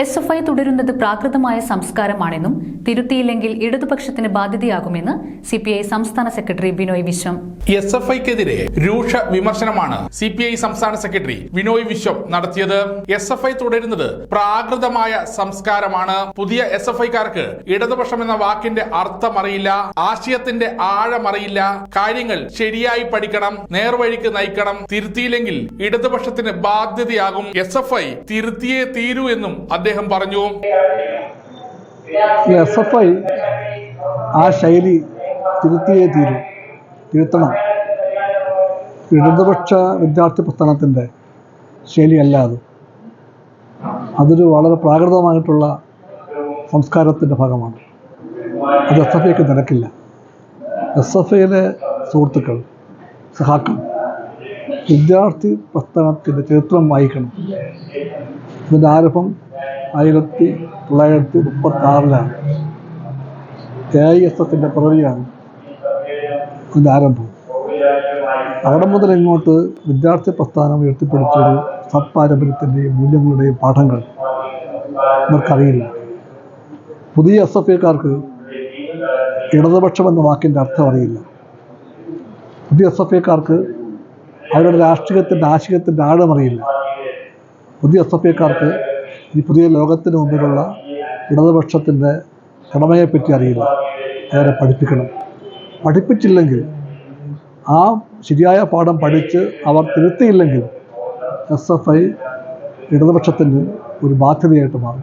S F I തുടരുന്നത് പ്രാകൃതമായ സംസ്കാരമാണെന്നും തിരുത്തിയില്ലെങ്കിൽ ഇടതുപക്ഷത്തിന് ബാധ്യതയാകുമെന്ന് സി പി ഐ സംസ്ഥാന secretary Binoy Viswam. S F ഐക്കെതിരെ രൂക്ഷ വിമർശനമാണ് സി പി ഐ സംസ്ഥാന സെക്രട്ടറി ബിനോയ് വിശ്വം നടത്തിയത്. എസ് എഫ് ഐ തുടരുന്നത് പ്രാകൃതമായ സംസ്കാരമാണ്. പുതിയ എസ് എഫ് ഐക്കാർക്ക് ഇടതുപക്ഷം എന്ന വാക്കിന്റെ അർത്ഥമറിയില്ല ആശയത്തിന്റെ ആഴമറിയില്ല. കാര്യങ്ങൾ ശരിയായി പഠിക്കണം നേർവഴിക്ക് നയിക്കണം. തിരുത്തിയില്ലെങ്കിൽ ഇടതുപക്ഷത്തിന് ബാധ്യതയാകും. എസ് എഫ് ഐ തിരുത്തിയേ തീരൂ എന്നും അദ്ദേഹം പറഞ്ഞു എസ് എഫ് ഐ ആ ശൈലി തിരുത്തിയേ തീരൂ. തിരുത്തണം. ഇടതുപക്ഷ വിദ്യാർത്ഥി പ്രസ്ഥാനത്തിന്റെ ശൈലിയല്ല അത്. അതൊരു വളരെ പ്രാകൃതമായിട്ടുള്ള സംസ്കാരത്തിന്റെ ഭാഗമാണ്. അത് എസ് എഫ് ഐക്ക് നിരക്കില്ല എസ് എഫ് ഐയിലെ സുഹൃത്തുക്കൾ സഹാക്കൾ വിദ്യാർത്ഥി പ്രസ്ഥാനത്തിന്റെ ചരിത്രം വായിക്കണം. ഇതിന്റെ ആരംഭം ആയിരത്തി തൊള്ളായിരത്തി മുപ്പത്തി ആറിലാണ് എ ഐ എസ് എഫിന്റെ പിറവിയാണ് അതിന്റെ ആരംഭം. അവിടെ മുതൽ ഇങ്ങോട്ട് വിദ്യാർത്ഥി പ്രസ്ഥാനം ഉയർത്തിപ്പിടിച്ചൊരു സത്പാരമ്പര്യത്തിന്റെയും മൂല്യങ്ങളുടെയും പാഠങ്ങൾ ഇവർക്കറിയില്ല പുതിയ എസ് എഫ് ഐക്കാർക്ക് ഇടതുപക്ഷം എന്ന വാക്കിന്റെ അർത്ഥം അറിയില്ല. പുതിയ എസ് എഫ് ഐക്കാർക്ക് അവരുടെ രാഷ്ട്രീയത്തിന്റെ ആശയത്തിന്റെ ആഴമറിയില്ല പുതിയ എസ് എഫ് ഐക്കാർക്ക് ഈ പുതിയ ലോകത്തിന് മുമ്പിലുള്ള ഇടതുപക്ഷത്തിന്റെ കടമയെപ്പറ്റി അറിയില്ല അവരെ പഠിപ്പിക്കണം. പഠിപ്പിച്ചില്ലെങ്കിൽ ആ ശരിയായ പാഠം പഠിച്ച് അവർ തിരുത്തിയില്ലെങ്കിൽ എസ് എഫ് ഐ ഇടതുപക്ഷത്തിന് ഒരു ബാധ്യതയായിട്ട് മാറും.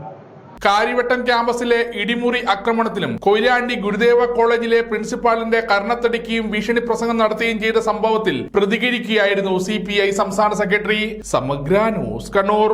കാര്യവട്ടം ക്യാമ്പസിലെ ഇടിമുറി ആക്രമണത്തിലും കൊയിലാണ്ടി ഗുരുദേവ കോളേജിലെ പ്രിൻസിപ്പാളിന്റെ കർണത്തടിക്കുകയും ഭീഷണി പ്രസംഗം നടത്തുകയും ചെയ്ത സംഭവത്തിൽ പ്രതികരിക്കുകയായിരുന്നു സി സംസ്ഥാന സെക്രട്ടറി സമഗ്ര ന്യൂസ് കണ്ണൂർ.